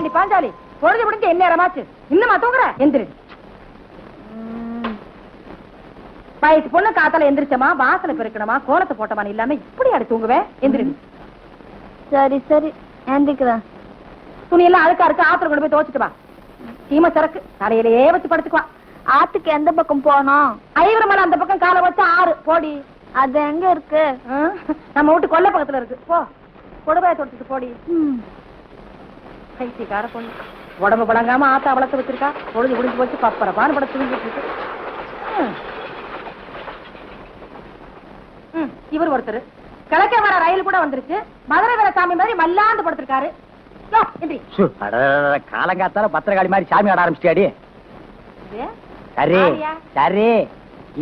ஏண்டி பாஞ்சாலி? பொழுது முடிஞ்சு என்ன நேரமாச்சு இன்னுமா தூங்குற? எந்திரி. வயசு பொண்ணு காத்தால எந்திரிச்சமா? வாசல பெருக்கணுமா? கோலத்தை போட்டமா இல்லாம இப்படி அடி தூங்குவேன் எந்திரி. சரி சரி. ஏந்திக்கிறேன். துணி எல்லாம் அழுக்கா இருக்கு. ஆத்துல கொண்டு போய் துவச்சிட்டு வா. சீம சரக்கு. தலையிலேயே வச்சு படுத்துக்குவா. ஆத்துக்கு எந்த பக்கம் போனோம் ஐவரமலை அந்த பக்கம் காலை வச்சு ஆறு. போடி. அது எங்க இருக்கு? நம்ம வீட்டு கொல்லை பக்கத்துல இருக்கு. போ. கொடுவைய தொடுத்துட்டு போடி. கைசிக்கார பொண்ணு. உடம்பு பழங்காம ஆத்தா வளர்த்து வச்சிருக்கா. பொழுது முடிஞ்சு போச்சு பப்பர பான் பட தூங்கிட்டு இருக்கு. இவர் ஒருத்தர். கிழக்க வர ரயில் கூட வந்துருச்சு மதுரை வேற சாமி மாதிரி மல்லாந்து படுத்திருக்காரு. காலங்காத்தால பத்திரகாளி மாதிரி சாமி ஆட ஆரம்பிச்சிட்டியாடி. இது, சரி? சரி.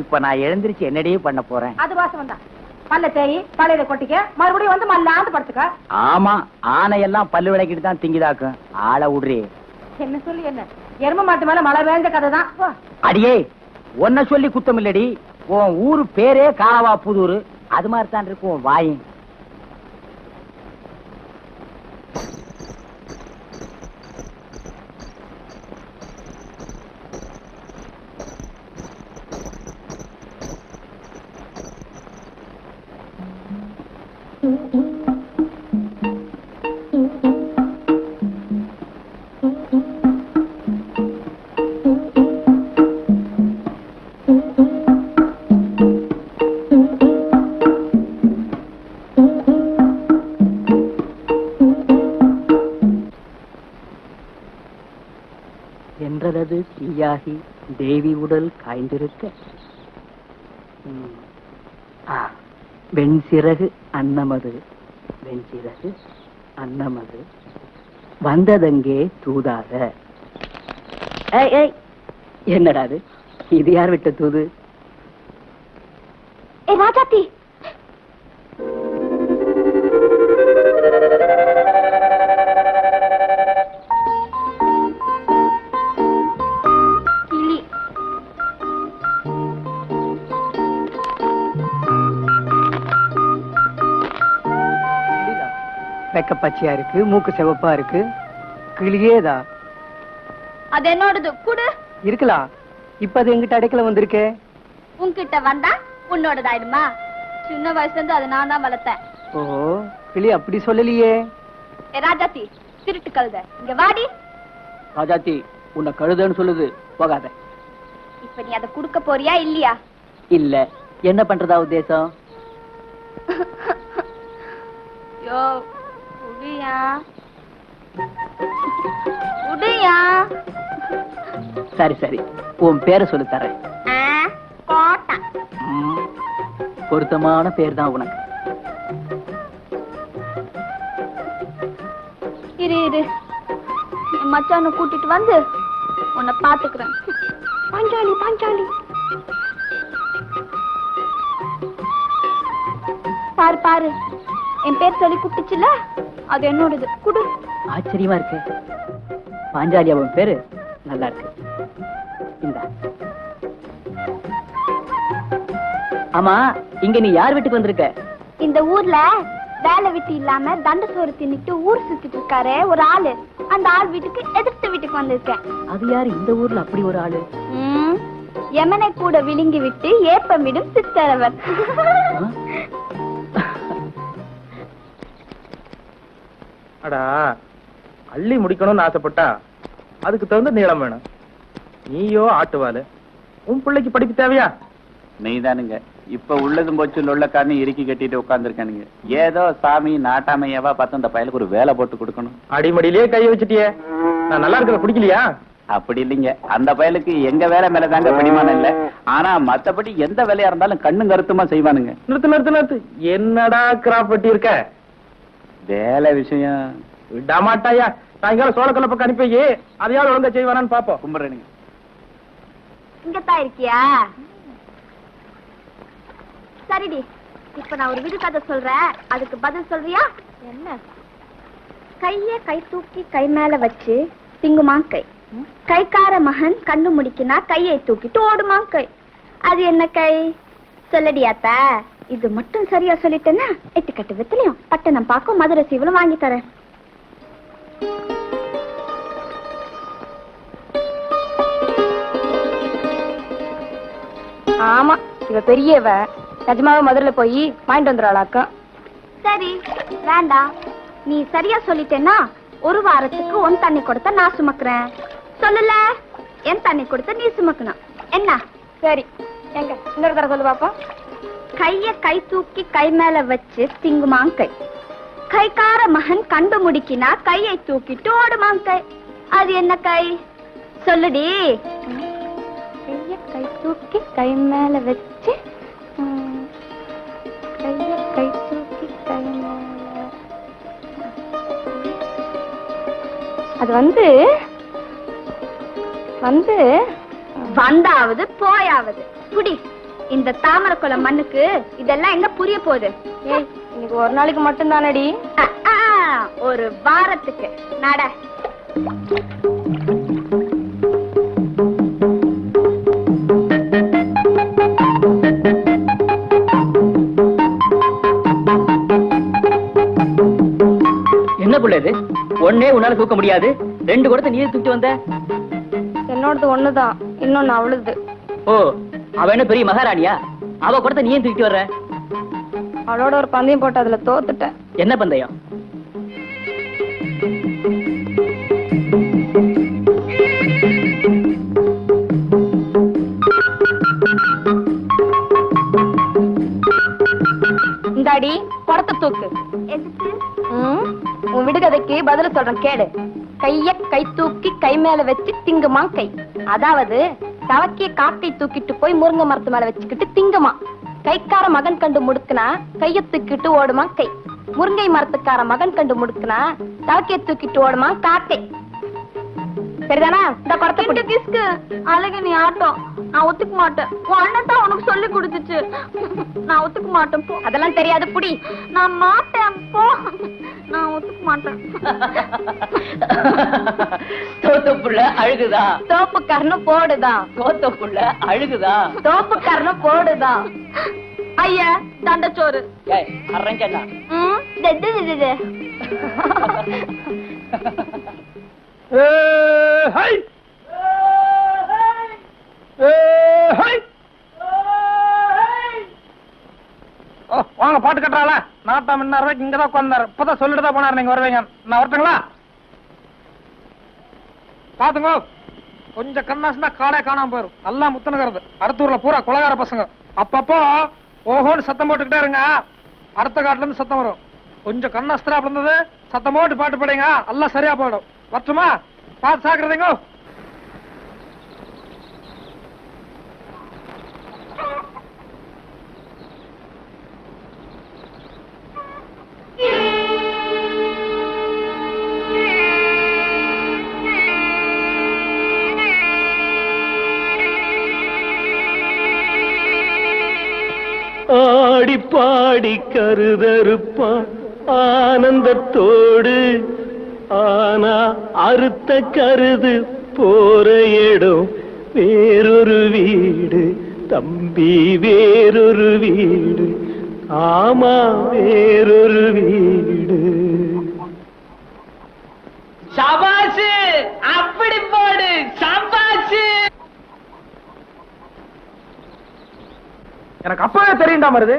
இப்ப நான் எழுந்திருச்சு என்னடி பண்ண போறேன். அது வாசம் வந்தா பல்ல தேய் கொட்டிக்க மறுபடியும் வந்து மல்லாந்து படுத்துக்க. ஆமா ஆனையெல்லாம் பல்லு விளக்கிட்டு தான் திங்கிதாக்கும் ஆளை விடுறி என்ன சொல்லி என்ன? எரும மாட்டு மேல மழை வேஞ்ச கதை தான். அடியே உன்னை சொல்லி குத்தம் இல்லடி உன் ஊரு பேரே காலவா புதூர். அது மாதிரி தான் இருக்கும் வாயும் தீயாகி தேவி உடல் காய்ந்திருக்க. ம். ஆ, வெண்சிறகு அன்னமது. வெண்சிறகு அன்னமது. வந்ததங்கே தூதாக என்னடாது இது யார் விட்ட தூது? ஏ ராஜாத்தி! வெக்க பச்சையா இருக்கு மூக்கு சிவப்பா இருக்கு. கிளியேதா? அது என்னோடது குடு. இருக்கலாம். இப்ப அது எங்கிட்ட அடைக்கல வந்திருக்கே? உன்கிட்ட வந்தா உன்னோடதாயிடுமா? சின்ன வயசுல இருந்து அதை நான் தான் வளர்த்தேன். ஓ கிளி அப்படி சொல்லலையே. ராஜாத்தி திருட்டு கழுத. இங்க வாடி. ராஜாத்தி உன்னை கழுதன்னு சொல்லுது. போகாத. இப்ப நீ அதை குடுக்க போறியா இல்லையா? இல்ல. என்ன பண்றதா உத்தேசம்? யோ குடியா குடியா சரி சரி. உன் பேரை சொல்லி தரேன். ம், பொருத்தமான பேர் தான் உனக்கு. இரு இரு. என் மச்சானை கூட்டிட்டு வந்து உன்னை பாத்துக்கிறேன் பாஞ்சாலி பாஞ்சாலி. பாரு பாரு. என் பேர் சொல்லி கூப்பிட்டுச்சுல அது என்னோடது. குடு. ஆச்சரியமா இருக்கு. பாஞ்சாலி அவன் பேரு நல்லா இருக்கு. இந்தா. ஆமா இங்க நீ யார் வீட்டுக்கு வந்திருக்க? இந்த ஊர்ல வேலை விட்டு இல்லாம தண்ட சோறு தின்னுட்டு ஊர் சுத்திட்டு இருக்காரு ஒரு ஆளு. அந்த ஆள் வீட்டுக்கு எதிர்த்த வீட்டுக்கு வந்திருக்கேன். அது யாரு? இந்த ஊர்ல அப்படி ஒரு ஆளு. யமனை கூட விழுங்கி விட்டு ஏப்பம் விடும் அடா அள்ளி முடிக்கணும்னு ஆசைப்பட்டா அதுக்கு தகுந்த நீளம் வேணும். நீயோ ஆட்டுவாலு உன் பிள்ளைக்கு படிப்பு தேவையா? மெய்தானுங்க இப்ப உள்ளதும் போச்சு லொள்ளக்காரனு இறுக்கி கட்டிட்டு உட்காந்துருக்கானுங்க ஏதோ சாமி நாட்டாமையவா பார்த்து அந்த பயலுக்கு ஒரு வேலை போட்டு கொடுக்கணும். அடிமடியிலேயே கைய வச்சுட்டியே. நான் நல்லா இருக்கிறத பிடிக்கலையா அப்படி இல்லைங்க. அந்த பயலுக்கு எங்க வேலை மேல தாங்க பிடிமானம் இல்ல. ஆனா மத்தபடி எந்த வேலையா இருந்தாலும் கண்ணும் கருத்துமா செய்வானுங்க. நிறுத்து நிறுத்து நிறுத்து. என்னடா கிராப் வெட்டி இருக்க வேலை விஷயம். விடமாட்டாயா சாயங்காலம் சோழக்கல்ல பக்கம் அனுப்பி. அதையாவது ஒழுங்கா செய்வானான்னு பாப்போம். கும்பிடுறேனுங்க. இங்கத்தான் இருக்கியா? சரிடி. இப்ப நான் ஒரு விடுகதை சொல்றேன். அதுக்கு பதில் சொல்றியா? என்ன? கைய கை தூக்கி கை மேல வச்சு திங்குமா கை. கைக்கார மகன் கண்ணு முடிக்கினா கையை தூக்கிட்டு ஓடுமா கை. அது என்ன கை? சொல்லடியாத்தா. இது மட்டும் சரியா சொல்லிட்டேன்னா எட்டு கட்டு வித்துலையும் பட்டணம் பாக்கும் மதுரை சீவலும் வாங்கி தரேன். ஆமா இவ பெரியவ. நிஜமாவே மதுரையில போய் வாங்கிட்டு வந்துடுறாளாக்கம். சரி வேண்டாம் நீ சரியா சொல்லிட்டேன்னா ஒரு வாரத்துக்கு உன் தண்ணி கொடுத்த நான் சுமக்குறேன். சொல்லல என் தண்ணி கொடுத்த நீ சுமக்கணும். என்ன? சரி எங்க? இன்னொரு தர சொல்லு பாப்போம். கைய கை தூக்கி கை மேல வச்சு திங்குமாங்கை கைக்கார மகன் கண்டு முடிக்கினா கையை தூக்கிட்டு ஓடுமாங்கை அது என்ன கை? சொல்லுடி. கைய கை தூக்கி கை மேல வச்சு கைய கை தூக்கி கை மேல. அது வந்து வந்து வந்தாவது போயாவது. புடி. இந்த தாமரை மண்ணுக்கு இதெல்லாம் எங்க புரிய போகுது? ஏய் இன்னைக்கு ஒரு நாளைக்கு மட்டும் தானடி ஒரு வாரத்துக்கு. நட. என்ன புள்ள இது? ஒன்னே உன்னால தூக்க முடியாது. ரெண்டு குடத்தை நீர் தூக்கிட்டு வந்த? என்னோடது ஒண்ணுதான். இன்னொன்னு அவளுது. ஓ அவ என்ன பெரிய மகாராணியா? அவ குடத்தை நீ ஏன் தூக்கிட்டு வர்ற? அவளோட ஒரு பந்தயம் போட்டு அதுல தோத்துட்டேன். என்ன பந்தயம்? இந்தாடி படத்தை தூக்கு. உன் விடுகதைக்கு பதில் சொல்றேன் கேடு கைய கை தூக்கி கை மேல வச்சு திங்குமா கை. அதாவது தவக்கிய காக்கை தூக்கிட்டு போய் முருங்கை மரத்து மேல வச்சுக்கிட்டு திங்குமா? கைக்கார மகன் கண்டு முடுக்குனா கைய தூக்கிட்டு ஓடுமா கை? முருங்கை மரத்துக்கார மகன் கண்டு முடுக்குனா தவக்கிய தூக்கிட்டு ஓடுமா காக்கை? சரிதானா? இந்த குடத்தை. கிஸ்கு அழகு நீ ஆட்டம் நான் ஒத்துக்க மாட்டேன். உன் அண்ணன் தான் உனக்கு சொல்லி கொடுத்துச்சு. நான் ஒத்துக்க மாட்டேன் போ. அதெல்லாம் தெரியாது புடி. நான் மாட்டேன் போ. நான் ஒத்துக்க மாட்டேன். தோத்த புள்ள அழுகுதா? தோப்புக்காரனும் போடுதான் தோத்த புள்ள அழுகுதா? தோப்புக்காரனும் போடுதான் ஐயா தண்டச்சோறு. ஏய் அரஞ்சண்ணா. ஹை! வாங்க பாட்டு கட்டுறாள. நாட்டாம் என்ன ரூபாய்க்கு இங்க தான் இப்பதான் சொல்லிட்டு தான் போனார். நீங்க வருவீங்க. நான் வரட்டுங்களா? பாத்துங்க கொஞ்சம் கண்ணாசுனா காடே காணாம போயிரும். நல்லா முத்தனுங்கிறது அடுத்த ஊர்ல பூரா குலகார பசங்க. அப்பப்போ ஓஹோன்னு சத்தம் போட்டுக்கிட்டே இருங்க. அடுத்த காட்டுல இருந்து சத்தம் வரும். கொஞ்சம் கண்ணாஸ்திரா இருந்தது சத்தம் போட்டு பாட்டு படிங்க. எல்லாம் சரியா போயிடும். வரட்டுமா? பார்த்து சாக்குறதுங்க பாடி கருதறுப்பான் ஆனந்தத்தோடு. ஆனா அறுத்த கருது போற இடம் வேறொரு வீடு. தம்பி வேறொரு வீடு. ஆமா வேறொரு வீடு. சபாசு அப்படி போடு. சபாசு எனக்கு அப்பவே தெரியும்டா வருது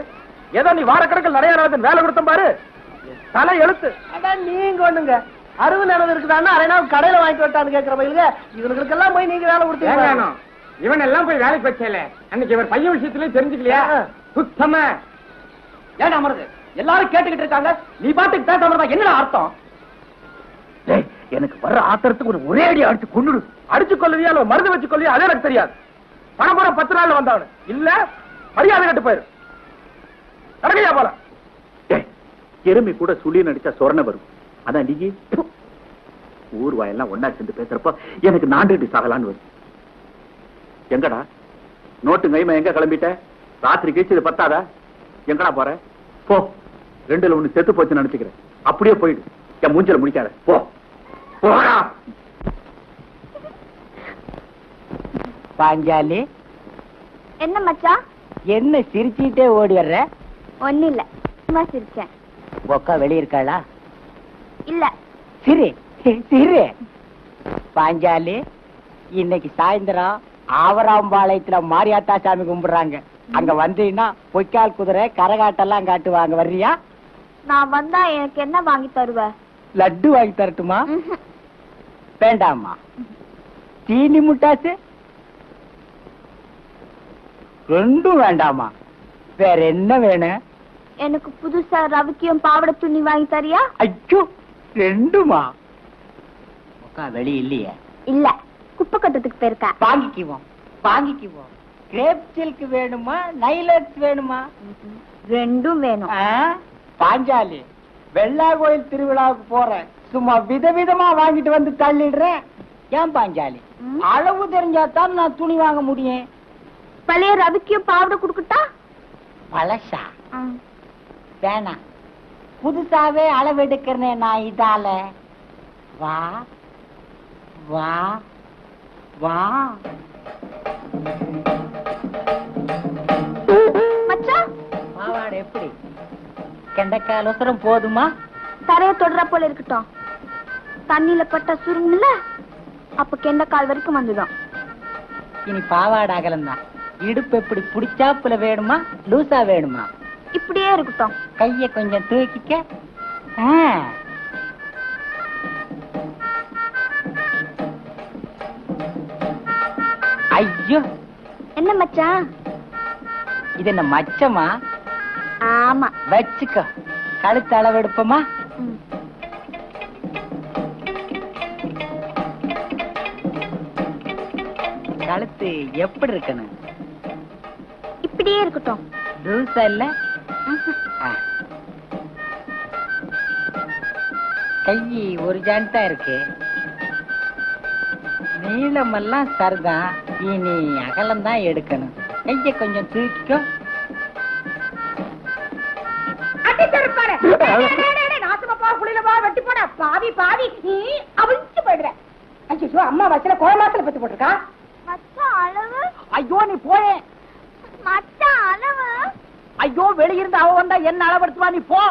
ஏதோ நீ வாரக்கணக்கில் நிறைய நடந்து வேலை கொடுத்த பாரு. தலை எழுத்து. அதான் நீங்க ஒண்ணுங்க. அறுவு நிலம் இருக்குதான்னா அரை நாள் கடையில வாங்கிட்டு வட்டான்னு கேக்குற பயிலுங்க. இவனுக்கு எல்லாம் போய் நீங்க வேலை கொடுத்தீங்க இவன் எல்லாம் போய் வேலைக்கு வச்சேல. அன்னைக்கு இவர் பையன் விஷயத்திலே தெரிஞ்சுக்கலையா? சுத்தமா. ஏன் அமருது? எல்லாரும் கேட்டுக்கிட்டு இருக்காங்க. நீ பாட்டுக்கு பேசாம இருந்தா என்னடா அர்த்தம்? டேய், எனக்கு வர்ற ஆத்திரத்துக்கு ஒரு ஒரே அடி அடிச்சு கொண்டுடு அடிச்சு கொள்ளுவியா மருந்து வச்சு கொள்ளுவியா அதே எனக்கு தெரியாது. பணபுரம் பத்து நாள்ல வந்தவனு. இல்ல மரியாதை கட்டு போயிரு. நடக்கையா போல? எருமை கூட சுழி நடிச்சா சொரண வரும். அதான் நீ. ஊர் வாயெல்லாம் ஒன்னா சேர்ந்து பேசுறப்ப எனக்கு நாண்டு சாகலான்னு வரும். எங்கடா? நோட்டு கைமா எங்க கிளம்பிட்ட? ராத்திரி கழிச்சு இது பத்தாதா? எங்கடா போற? போ. ரெண்டுல ஒண்ணு செத்து போச்சுன்னு நினைச்சுக்கிறேன். அப்படியே போயிடு. என் மூஞ்சில முடிக்காத போ. போடா. பாஞ்சாலி. என்ன மச்சான்? என்ன சிரிச்சுட்டே ஓடி வர்ற? ஒண்ணு இல்ல சும்மா சிரிச்சேன். உங்க அக்கா வெளிய இருக்காளா? இல்ல. சிரி சிரி. பாஞ்சாலி இன்னைக்கு சாயந்தரம் ஆவராம்பாளையத்துல மாரியாத்தா சாமி கும்பிடுறாங்க. அங்க வந்தீங்கன்னா பொய்க்கால் குதிரை கரகாட்டெல்லாம் காட்டுவாங்க. வர்றியா? நான் வந்தா எனக்கு என்ன வாங்கி தருவ? லட்டு வாங்கி தரட்டுமா? வேண்டாமா சீனி முட்டாசு? ரெண்டும் வேண்டாமா வேற என்ன வேணும்? எனக்கு புதுசா ரவிக்கியும் பாவாடை துணி வாங்கி தரியா? ஐயோ ரெண்டுமா? முக்கா வெளி இல்லையே. இல்ல குப்பை கட்டத்துக்கு போயிருக்க. வாங்கிக்குவோம் வாங்கிக்குவோம். கிரேப் சில்க் வேணுமா நைலக்ஸ் வேணுமா? ரெண்டும் வேணும். ஆ? பாஞ்சாலி வெள்ளா கோயில் திருவிழாவுக்கு போறேன் சும்மா விதவிதமா வாங்கிட்டு வந்து தள்ளிடுறேன். ஏன் பாஞ்சாலி. அளவு தெரிஞ்சாதான் நான் துணி வாங்க முடியும். பழைய ரவிக்கியும் பாவாடை குடுக்கட்டா? பழசா? வேணாம் புதுசாவே அளவெடுக்கிறனே நான் இதால. வா வா வா. மச்சான். பாவாடை எப்படி? கெண்டைக்கால் உசரம் போதுமா? தரைய தொடுற போல இருக்கட்டும். தண்ணியில பட்டா சுருங்குல அப்ப கெண்ட கால் வரைக்கும் வந்துடும். இனி பாவாடை அகலம் தான் இடுப்பு எப்படி புடிச்சாப்புல வேணுமா? லூசா வேணுமா? இப்படியே இருக்கட்டும். கைய கொஞ்சம் தூக்கிக்க. ஐயோ. என்ன மச்சான்? இது என்ன மச்சமா? ஆமா. வச்சுக்கோ. கழுத்து அளவெடுப்போமா. கழுத்து எப்படி இருக்கணும்? இப்படியே இருக்கட்டும். லூசா இல்ல? கை ஒரு ஜான் தான் இருக்கு. நீளமெல்லாம் சரிதான் இனி அகலம் தான் எடுக்கணும். கைய கொஞ்சம் தூக்கிக்கோ. பாவி பாவி நீ அவிழ்ச்சு போயிடுற. ஐயோ அம்மா வச்சல கோமாசல பத்து போட்டிருக்கா? அளவு. ஐயோ நீ போயே. மச்சான் அளவு. ஐயோ வெளியிருந்து அவ வந்தா என்ன அளவெடுத்துவா? நீ போ.